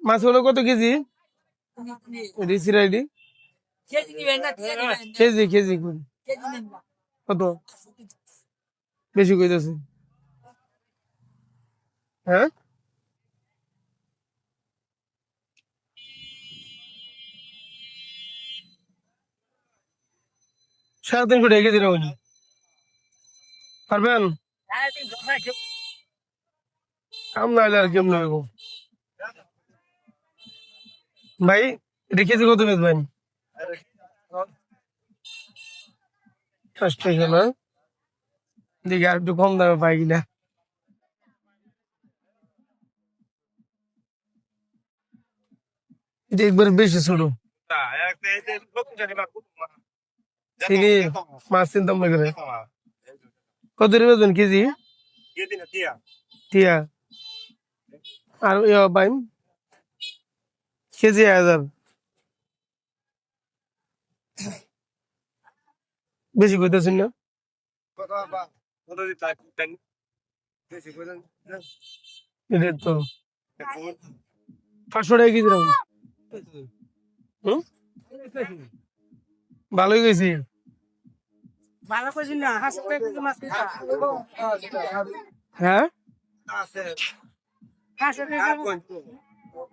মাছগুলো কত KG? KG KG কত? বেশি কইতেছে। হ্যাঁ? সাড়ে তিনশো টাকা কেজি রাখুন। পারবেন। কাম হলে আর কেমন হবে? ভাই এটা কেজি কত বেচবেন টাকা না দেখি আর একটু কম দামে পাই কিনা। এটা একবার বেশি ছোট। চিনি মাছ চিন্তা মনে করে। কত বেচবেন কেজি? টিয়া। আর ইয়া বাইম কেজি হাজার বেশি কইতেছেন না? এটা তো পাঁচশো টাকা কেজি রাখুন। হুম? ভালোই গেছি ভালো না হাসি করে মাছ হ্যাঁ?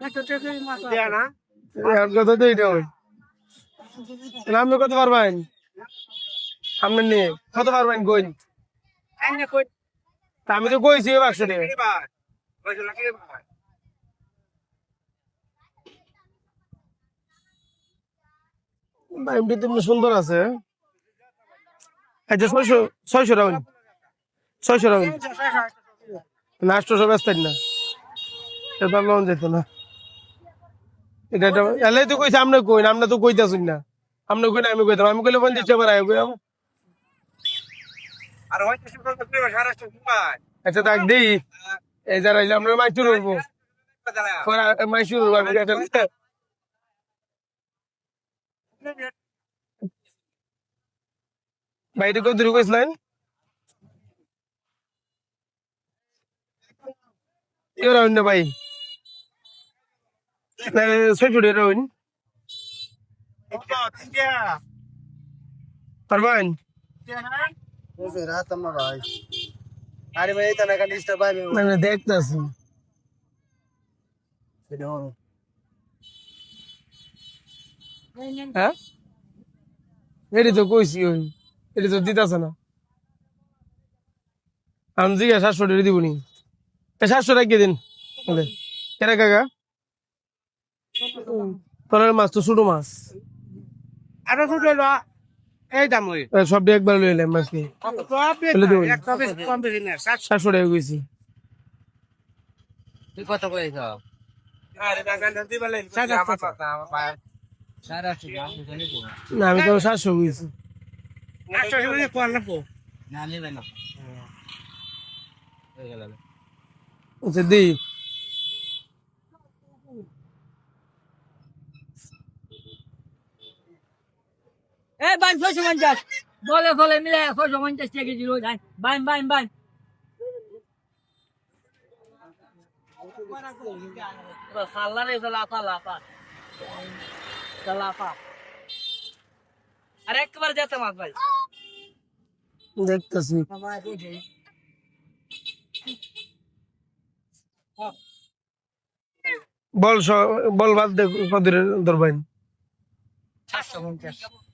আর তো এটা আপনি কত পারবেন আপনি নিয়ে কত পারবেন আমি তো কইছি সুন্দর আছে। আচ্ছা ছয়শো ছয়শো রাউন্ড ছয়শো রাউন্ড না আটশোশো ব্যস্ত না। এটা যেত না। এটা এটা এলে তো কইছে আপনি কই আপনি তো কইতাছুন না। আপনি কই না আমি কইতাম। আমি কইলে পঞ্চাশ টাকা রায় কই আচ্ছা তাক দেই। এই যারা আমরা মাছ শুরু করব মাছ আমি বাইরে কত দূর কইছিলেন এবার না ভাই। ছয়শো টাকা রাউন পারবেন আরে ভাই এটা না কানিসটা পাইবে না না দেখতেছি। হ্যাঁ? এটি তো কইছি ওই এটি তো দিতেছে না। আমি জিজ্ঞাসা টাকা দিবনি। এ সাতশো টাকা দিন? কেনা কাকা? তোর মাছ তো ছোট মাছ। আরও ছোট হলো এই দাম ওই। সব একবার কম বেশি না সাত সাতশো টাকা কইছি। তুই কত কইছ? আরে না আমি তো। সাতশো কইছি। আটশো টাকা কোন না পো না নেবে না। হয়ে গেল। আচ্ছা দিই। এ বাইন ছয়শো পঞ্চাশ। বলে বলে মিলে ছয়শো পঞ্চাশ টাকা কেজি রোজ আইন বাইন বাইন বাইন। সাল্লা রে লাফা লাফা লাফা আরে একবার যেতে মাছ ভাই। দেখতেছি। বল বল বাদ দে কদির দরবাইন। 750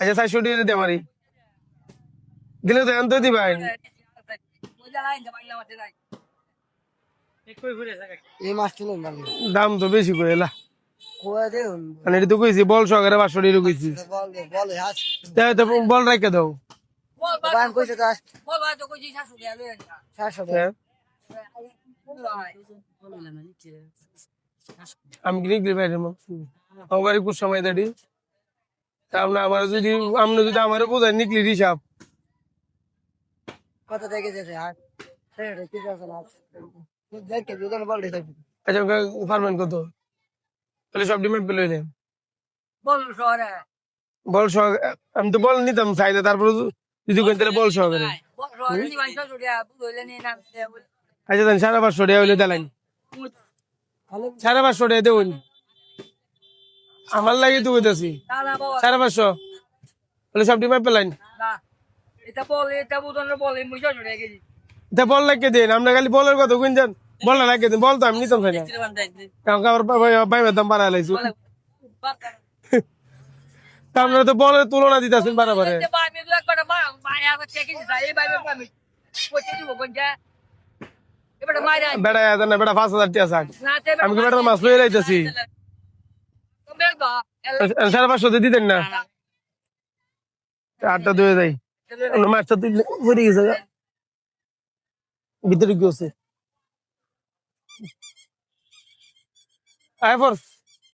আচ্ছা চারশো টাকা দিয়ে আমারই দিলে তো তুলো না দাম তো বেশি করে এলা। কোয়া দে মানে এটা তো কইছি বল সহকারে পাঁচশো টাকা কইছি। বল বল হাস। তাই তো বল রেখে দাও। হ্যাঁ। আমি কি বাইরে আমার বাড়ি কুর সময় দাঁড়ি আপনি আমার যদি আপনি যদি আমার বোঝায় নিকলির হিসাব। কত থেকে যেতে আর সেটা কি আছে না। দেখে দুজন বল দিতে আচ্ছা ফার্মেন কত? তাহলে সব ডিমান্ড পেলে হইলে। বল শহরে। বল সহ আমি তো বল নিতাম চাইলে তারপরে যদি কই তাহলে বল শহরে। নি ভাই ছড়িয়া বুঝলে নি নাম আচ্ছা তাহলে পাঁচশো টাকা হইলে দেলাইন। সাড়ে পাঁচশো টাকা দেবুন আমার লাগে তো কইতাছি। সাড়ে পাঁচশো। বলে সব ডিমান্ড পেলাইন। না এটা বল লাগে দিন আমরা খালি বলের কথা কিনছেন বল না লাগে দিন বল তো আমি নিতাম না। কারণ আমার বাইমের দাম বাড়াই লাইছি। তা আপনারা তো বলের তুলনা দিতেছেন বারাবারে। বেড়া বেড়া পাঁচ হাজার টাকা থাক আমি বেটার মাছ বেলবা সাড়ে পাঁচশো দিতেন না? আটটা দুয়ে যাই মাছটা তুই ভরে গেছে। ভিতরে গিয়েছে আয় পর